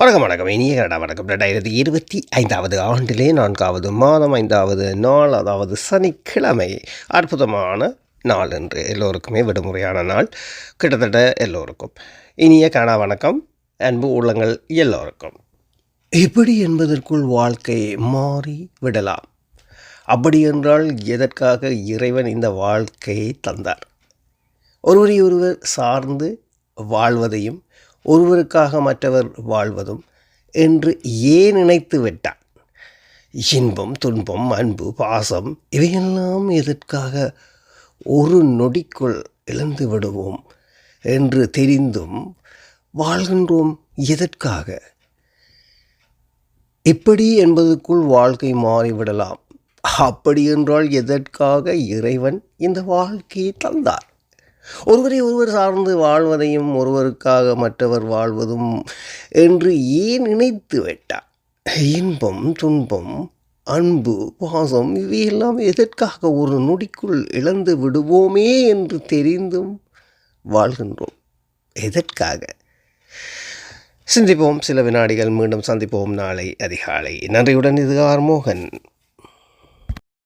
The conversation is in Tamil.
வணக்கம் வணக்கம். இனிய கனடா வணக்கம். ரெண்டாயிரத்தி இருபத்தி ஐந்தாவது ஆண்டிலே நான்காவது மாதம் ஐந்தாவது நாள் அதாவது சனிக்கிழமை. அற்புதமான நாள் என்று எல்லோருக்குமே விடுமுறையான நாள். கிட்டத்தட்ட எல்லோருக்கும். இனிய கனடா வணக்கம். அன்பு உள்ளங்கள் எல்லோருக்கும். எப்படி என்பதற்குள் வாழ்க்கை மாறி விடலாம். அப்படி என்றால் எதற்காக இறைவன் இந்த வாழ்க்கையை தந்தார்? ஒருவரை ஒருவர் சார்ந்து வாழ்வதையும் ஒருவருக்காக மற்றவர் வாழ்வதும் என்று ஏன் நினைத்து விட்டான் இன்பம் துன்பம் அன்பு பாசம் இவையெல்லாம் எதற்காக ஒரு நொடிக்குள் இழந்து விடுவோம் என்று தெரிந்தும் வாழ்கின்றோம் எதற்காக? இப்படி என்பதுக்குள் வாழ்க்கை மாறிவிடலாம். அப்படி என்றால் எதற்காக இறைவன் இந்த வாழ்க்கையை தந்தார்? ஒருவரை ஒருவர் சார்ந்து வாழ்வதையும் ஒருவருக்காக மற்றவர் வாழ்வதும் என்று ஏன் நினைத்து விட்டார்? இன்பம் துன்பம் அன்பு பாசம் இவையெல்லாம் எதற்காக ஒரு நொடிக்குள் இழந்து விடுவோமே என்று தெரிந்தும் வாழ்கின்றோம்? எதற்காக? சிந்திப்போம். சில வினாடிகள் மீண்டும் சந்திப்போம். நாளை அதிகாலை. நன்றியுடன் இது ஆர் மோகன்.